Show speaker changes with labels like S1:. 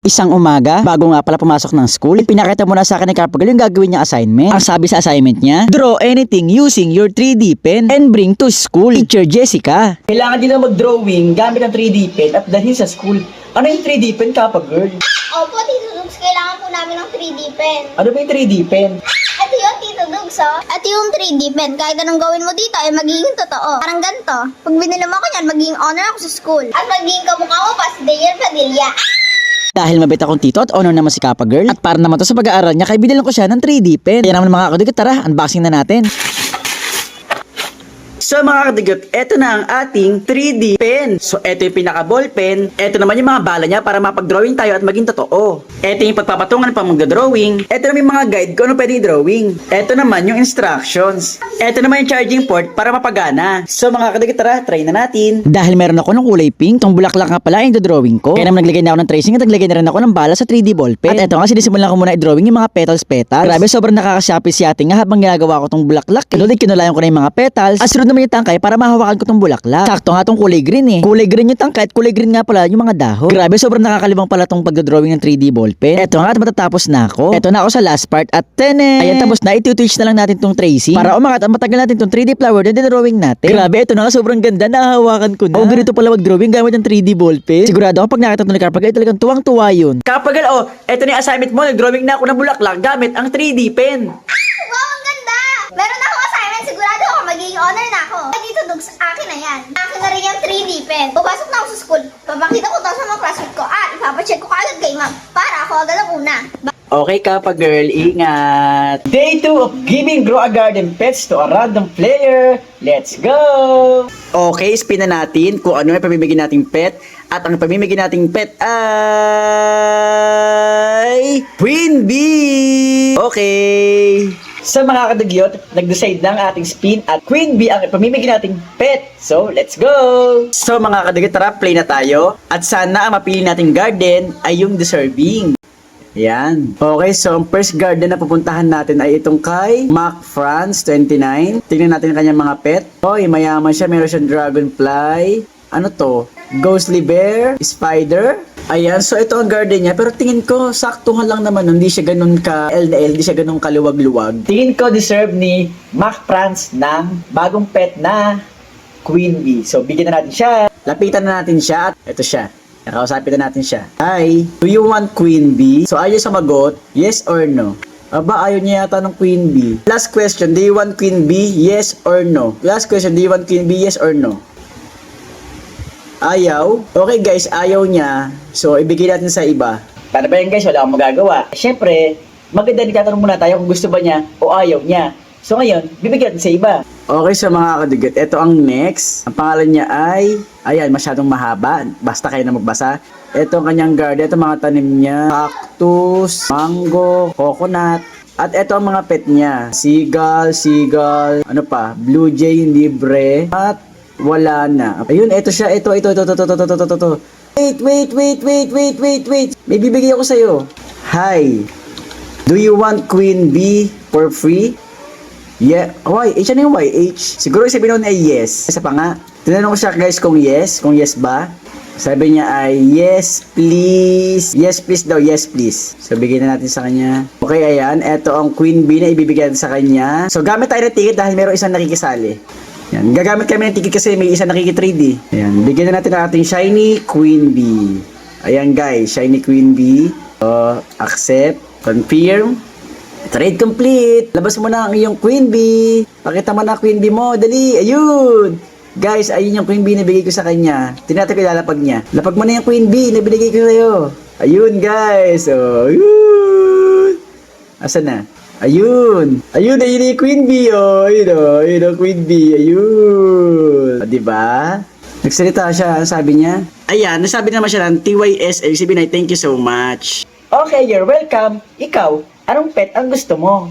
S1: Isang umaga, bago nga pala pumasok ng school, pinakita muna sa akin ni Carpagal yung gagawin niyang assignment. Ang sabi sa assignment niya, draw anything using your 3D pen and bring to school. Teacher Jessica. Kailangan din na mag-drawing gamit ang 3D pen at dalhin sa school. Ano yung 3D pen, Carpagal?
S2: Opo, Tito Dugs, kailangan po namin ng 3D pen.
S1: Ano ba yung 3D pen?
S2: Ito yun, Tito Dugs, oh. Ito yung 3D pen. Kahit anong gawin mo dito, ay magiging totoo. Parang ganito. Pag binili mo ako yan, magiging honor ako sa school. At magiging kamukha mo pa si Dayan Padilla.
S1: Dahil mabit akong tito at honor naman si Kappa Girl. At para naman to sa pag-aaral niya, kaya binilan ko siya ng 3D pen. Kaya naman mga kadugot, tara, unboxing na natin. So mga kadigot, eto na ang ating 3D pen. So eto yung pinaka ball pen. Eto naman yung mga bala niya para mapag-drawing tayo at maging totoo. Eto yung pagpapatungan pang magda-drawing. Eto naman yung mga guide kung ano pwede drawing. Eto naman yung instructions. Eto naman yung charging port para mapagana. So mga kadigot, tara, try na natin. Dahil meron ako ng kulay pink, tong bulaklak nga pala yung drawing ko. Kaya naman naglagay na ako ng tracing at naglagay na rin ako ng bala sa 3D ball pen. At eto nga, sinisimulan ko muna i-drawing yung mga petals petals. Grabe, sobrang nakakashapi si ate nga habang ginagawa ko tong bulaklak. Kinulit, kinulayan ko na yung mga petals. At sunod naman yung tangkay para mahawakan ko tong bulaklak. Sakto nga tong kulay green eh. Kulay green yung tangkay at kulay green nga pala yung mga dahon. Grabe, sobrang nakakalibang pala tong pagdodrawing ng 3D ball pen. Eto nga at matatapos na ako. Eto na ako sa last part at tene. Ayan, tapos na. Iti-twitch na lang natin tong tracing. Para umangat at matagal natin tong 3D flower na drawing natin. Grabe, eto na nga sobrang ganda. Nahahawakan ko na. Oh, ganito pala mag-drawing gamit ng 3D ball pen. Sigurado ako pag nakita to ni Carpag ay talagang tuwang-tuwa yun. Carpagal, oh, eto na yung assignment mo. Nag-drawing na ako ng bulaklak gamit ang 3D pen.
S2: Wow, ang ganda! Meron na akong assignment. Sigurado ako magiging honor na ako. Ay, Tito Dugs, akin na yan. Akin na rin yung 3D pen. Pupasok na ako sa school. Papakita ko to sa mga classmate ko. At ipapacheck ko agad kay ma'am. Para ako agad ang una.
S1: Okay ka pa girl, ingat! Day 2 of giving Grow a Garden pets to a random player. Let's go! Okay, spin na natin kung ano yung pamimigay nating pet. At ang pamimigay nating pet ay... Queen Bee! Okay! Sa mga kadagyot, nag-decide na ang ating spin at Queen Bee ang pamimigay nating pet. So, let's go! So mga kadagyot, tara, play na tayo. At sana ang mapili nating garden ay yung deserving. Yan. Okay, so ang first garden na pupuntahan natin ay itong kay Mac France 29. Tingnan natin ang kanyang mga pet. Hoy, mayaman siya. Meron siyang dragonfly. Ano to? Ghostly bear? Spider? Ayan, so ito ang garden niya. Pero tingin ko, saktuhan lang naman. Hindi siya ganun ka L na L, hindi siya ganun kaluwag-luwag. Tingin ko deserve ni Mac France ng bagong pet na Queen Bee. So, bigyan na natin siya. Lapitan na natin siya at ito siya. Nakausapin na natin siya. Hi, do you want Queen Bee? So, ayaw sumagot, yes or no? Aba, ayaw niya yata ng Queen Bee. Last question, do you want Queen Bee? Yes or no? Last question, do you want Queen Bee? Yes or no? Ayaw? Okay guys, ayaw niya. So, ibigay natin sa iba. Para ba yan guys? Wala akong magagawa. Siyempre, maganda din tatanong muna tayo kung gusto ba niya o ayaw niya. So ngayon, bibigyan natin sa iba. Okay sa mga kadigot, ito ang next. Ang pangalan niya ay, ayan, masyadong mahaba. Basta kayo na magbasa. Ito ang kanyang garden. Ito mga tanim niya. Cactus, mango, coconut. At ito ang mga pet niya. Seagull, seagull, ano pa, blue jay, libre. At wala na. Ayun, ito siya. Ito, ito, ito, ito, ito, ito, ito, ito, ito. Wait, wait, wait, wait, wait, wait, wait. May bibigay ako sa'yo. Hi. Do you want Queen Bee for free? Yeah. Why? H ano yung YH? Siguro sabihin nun ay yes. Isa pa nga. Tinanong ko siya guys kung yes. Kung yes ba? Sabi niya ay yes please. Yes please daw. Yes please. So bigyan na natin sa kanya. Okay ayan. Ito ang queen bee na ibibigay natin sa kanya. So gamit tayo ng ticket dahil meron isang nakikisali. Yan. Gagamit kami ng ticket kasi may isang nakiki 3D. Ayan. Bigyan na natin ang ating shiny queen bee. Ayan guys. Shiny queen bee. So accept. Confirm. Trade complete. Labas mo na ang iyong queen bee. Pakita mo na queen bee mo. Dali. Ayun. Guys, ayun yung queen bee na bigay ko sa kanya. Tinatay ko ilalapag niya. Lapag mo na yung queen bee na binigay ko sa'yo. Ayun guys. Oh, ayun. Asa na? Ayun. Ayun, ayun yung queen bee. Oh. Ayun oh. Ayun oh, queen bee. Ayun. O, diba? Nagsalita siya. Ano sabi niya? Ayan, nasabi naman siya ng TYS. Ibig sabihin ay thank you so much. Okay, you're welcome. Ikaw, anong pet ang gusto mo?